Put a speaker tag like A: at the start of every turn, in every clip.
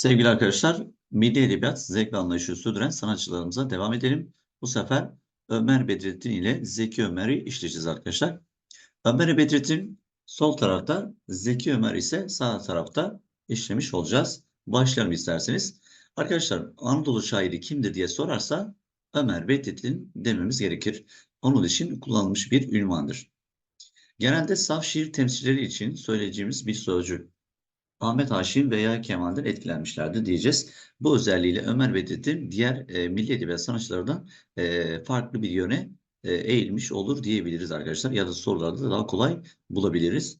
A: Sevgili arkadaşlar, Milli Edebiyat zevk ve anlayışı sürdüren sanatçılarımıza devam edelim. Bu sefer Ömer Bedrettin ile Zeki Ömer'i işleyeceğiz arkadaşlar. Ömer Bedrettin sol tarafta, Zeki Ömer ise sağ tarafta işlemiş olacağız. Başlayalım isterseniz. Arkadaşlar Anadolu şairi kimdir diye sorarsa Ömer Bedrettin dememiz gerekir. Onun için kullanılmış bir ünvandır. Genelde saf şiir temsilcileri için söyleyeceğimiz bir sözcük. Ahmet Haşim veya Kemal'den etkilenmişlerdi diyeceğiz. Bu özelliğiyle Ömer Bedrettin diğer e, milli edebiyat sanatçılarından e, farklı bir yöne e, eğilmiş olur diyebiliriz arkadaşlar. Ya da sorularda da daha kolay bulabiliriz.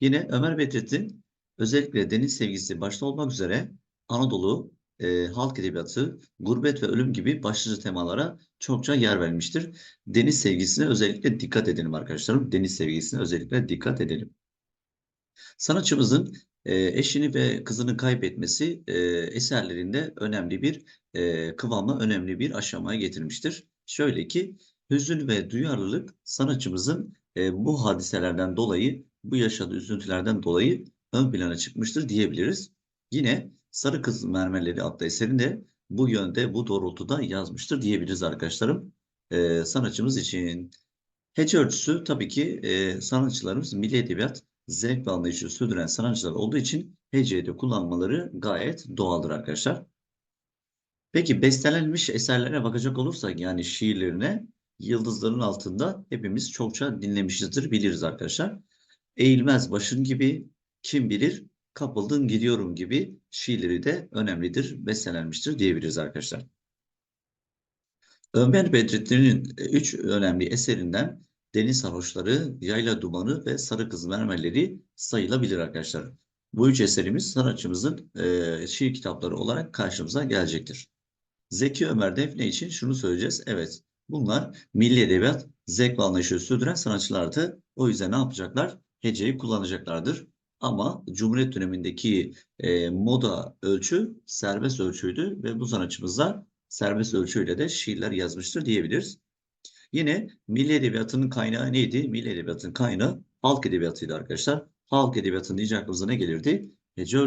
A: Yine Ömer Bedrettin özellikle deniz sevgisi başta olmak üzere Anadolu, e, halk edebiyatı, gurbet ve ölüm gibi başlıca temalara çokça yer vermiştir. Deniz sevgisine özellikle dikkat edelim arkadaşlarım. Deniz sevgisine özellikle dikkat edelim. Sanatçımızın e, eşini ve kızını kaybetmesi e, eserlerinde önemli bir e, kıvama, önemli bir aşamaya getirmiştir. Şöyle ki hüzün ve duyarlılık sanatçımızın e, bu hadiselerden dolayı, bu yaşadığı üzüntülerden dolayı ön plana çıkmıştır diyebiliriz. Yine Sarı Kız Mermerleri adlı eserinde bu yönde, bu doğrultuda yazmıştır diyebiliriz arkadaşlarım. E, sanatçımız için. Hece ölçüsü tabii ki e, sanatçılarımız milli edebiyat zevk ve anlayışı sürdüren sanatçılar olduğu için heceyi kullanmaları gayet doğaldır arkadaşlar. Peki bestelenmiş eserlere bakacak olursak yani şiirlerine Yıldızların Altında hepimiz çokça dinlemişizdir biliriz arkadaşlar. Eğilmez başın gibi kim bilir kapıldın gidiyorum gibi şiirleri de önemlidir, bestelenmiştir diyebiliriz arkadaşlar. Ömer Bedrettin'in üç önemli eserinden Deniz Sarhoşları, Yayla Dumanı ve Sarı Kız Mermerleri sayılabilir arkadaşlar. Bu üç eserimiz sanatçımızın e, şiir kitapları olarak karşımıza gelecektir. Zeki Ömer Defne için şunu söyleyeceğiz. Evet bunlar milli edebiyat zevk ve anlayışı sürdüren sanatçılardı. O yüzden ne yapacaklar? Heceyi kullanacaklardır. Ama Cumhuriyet dönemindeki e, moda ölçü serbest ölçüydü ve bu sanatçımızlar serbest ölçüyle de şiirler yazmıştır diyebiliriz. Yine milli edebiyatının kaynağı neydi? Milli edebiyatın kaynağı halk edebiyatıydı arkadaşlar. Halk edebiyatının deyince aklımıza ne gelirdi? Hece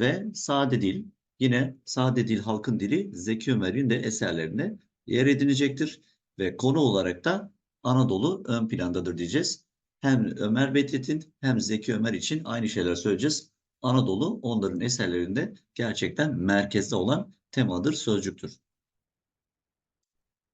A: ve sade dil. Yine sade dil halkın dili Zeki Ömer'in de eserlerine yer edinecektir. Ve konu olarak da Anadolu ön plandadır diyeceğiz. Hem Ömer Bedrettin hem Zeki Ömer için aynı şeyler söyleyeceğiz. Anadolu onların eserlerinde gerçekten merkezde olan temadır, sözcüktür.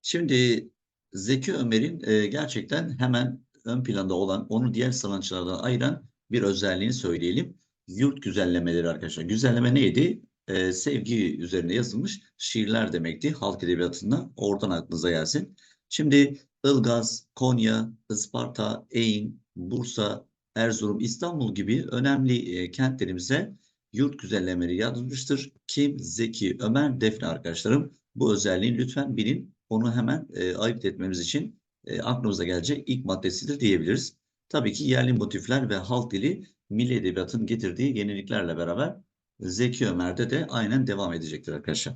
A: Şimdi Zeki Ömer'in e, gerçekten hemen ön planda olan, onu diğer sanatçılardan ayıran bir özelliğini söyleyelim. Yurt güzellemeleri arkadaşlar. Güzelleme neydi? E, sevgi üzerine yazılmış şiirler demekti. Halk edebiyatında oradan aklınıza gelsin. Şimdi Ilgaz, Konya, Isparta, Eyn, Bursa, Erzurum, İstanbul gibi önemli e, kentlerimize yurt güzellemeleri yazılmıştır. Kim? Zeki, Ömer, Defne arkadaşlarım. Bu özelliği lütfen bilin onu hemen e, ayırt etmemiz için e, aklımıza gelecek ilk maddesidir diyebiliriz. Tabii ki yerli motifler ve halk dili milli edebiyatın getirdiği yeniliklerle beraber Zeki Ömer'de de aynen devam edecektir arkadaşlar.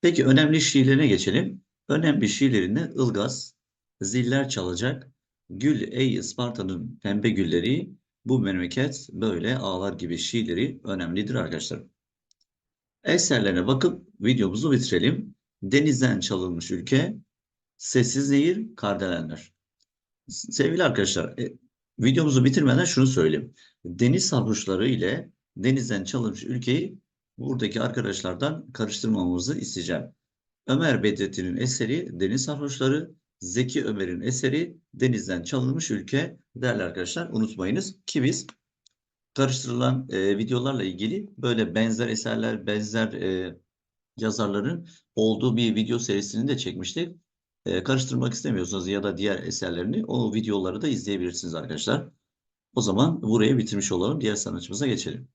A: Peki önemli şiirlerine geçelim. Önemli şiirlerinde Ilgaz, Ziller Çalacak, Gül ey Isparta'nın pembe gülleri, bu memleket böyle ağlar gibi şiirleri önemlidir arkadaşlar. Eserlerine bakıp videomuzu bitirelim. Denizden çalınmış ülke, sessiz nehir, kardelenler. Sevgili arkadaşlar, e, videomuzu bitirmeden şunu söyleyeyim. Deniz sarhoşları ile denizden çalınmış ülkeyi buradaki arkadaşlardan karıştırmamamızı isteyeceğim. Ömer Bedrettin'in eseri Deniz Sarhoşları, Zeki Ömer'in eseri Denizden Çalınmış Ülke değerli arkadaşlar unutmayınız ki biz karıştırılan e, videolarla ilgili böyle benzer eserler, benzer e, yazarların olduğu bir video serisini de çekmiştik. E, karıştırmak istemiyorsanız ya da diğer eserlerini o videoları da izleyebilirsiniz arkadaşlar. O zaman buraya bitirmiş olalım. Diğer sanatçımıza geçelim.